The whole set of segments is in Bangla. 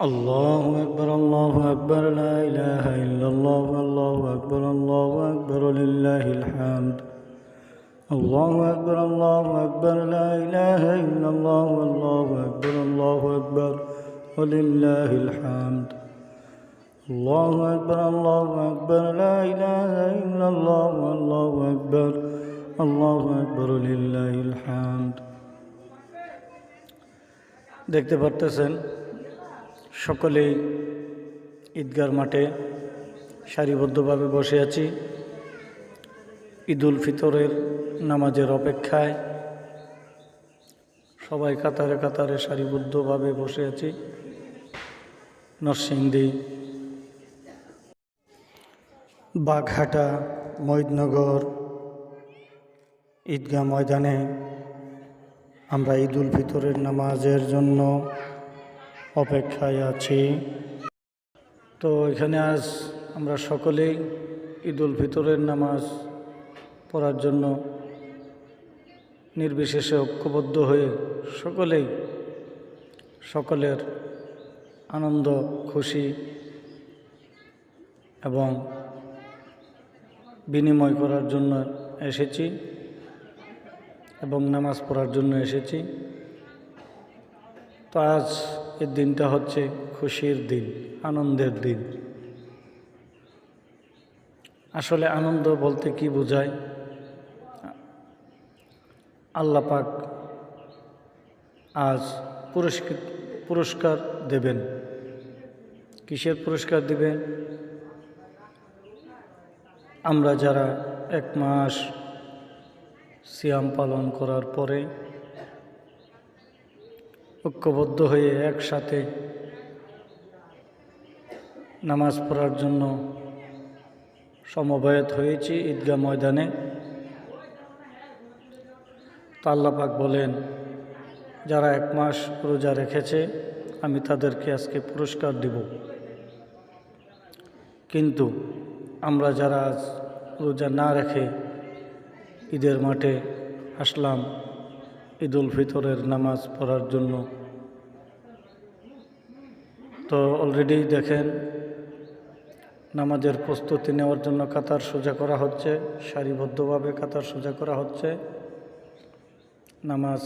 الله أكبر الله أكبر لا إله إلا الله الله أكبر الله أكبر لله الحمد الله أكبر الله أكبر لا إله إلا الله الله أكبر الله أكبر ولله الحمد الله أكبر الله أكبر لا إله إلا الله الله أكبر الله أكبر لله الحمد দেখতে পারতেছেন সকলেই ঈদগার মাঠে সারিবদ্ধভাবে বসে আছি। ঈদুল ফিতরের নামাজের অপেক্ষায় সবাই কাতারে কাতারে সারিবদ্ধভাবে বসে আছি। নরসিংদী, বাঘহাটা মৈদনগর ঈদগাহ ময়দানে আমরা ঈদুল ফিতরের নামাজের জন্য অপেক্ষায় আছি। তো এখানে আজ আমরা সকলেই ঈদুল ফিতরের নামাজ পড়ার জন্য নির্বিশেষে ঐক্যবদ্ধ হয়ে সকলেই সকলের আনন্দ, খুশি এবং বিনিময় করার জন্য এসেছি এবং নামাজ পড়ার জন্য এসেছি। তো আজ এই দিনটা হচ্ছে খুশির দিন, আনন্দের দিন। আসলে আনন্দ বলতে কি বোঝায়? আল্লাহ পাক আজ পুরস্কৃত পুরস্কার দেবেন। কিসের পুরস্কার দেবেন? আমরা যারা এক মাস সিয়াম পালন করার পরে ঐক্যবদ্ধ হয়ে একসাথে নামাজ পড়ার জন্য সমবেত হয়েছি ঈদগাহ ময়দানে। তাল্লাপাক বলেন, যারা এক মাস রোজা রেখেছে, আমি তাদেরকে আজকে পুরস্কার দিব। কিন্তু আমরা যারা আজ রোজা না রেখে ঈদের মাঠে আসলাম ঈদুল ফিতরের নামাজ পড়ার জন্য। তো অলরেডি দেখেন, নামাজের প্রস্তুতি নেওয়ার জন্য কাতার সোজা করা হচ্ছে, সারিবদ্ধভাবে কাতার সোজা করা হচ্ছে। নামাজ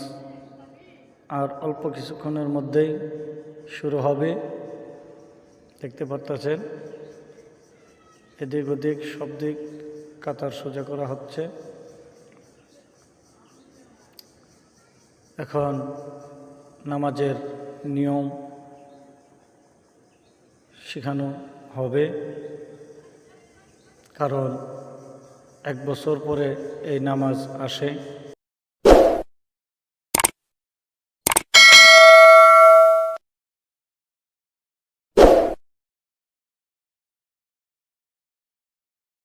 আর অল্প কিছুক্ষণের মধ্যেই শুরু হবে। দেখতে পারতেছেন, এদিক ওদিক সব দিক কাতার সোজা করা হচ্ছে। এখন নামাজের নিয়ম শেখানো হবে। কারণ এক বছর পরে এই নামাজ আসে।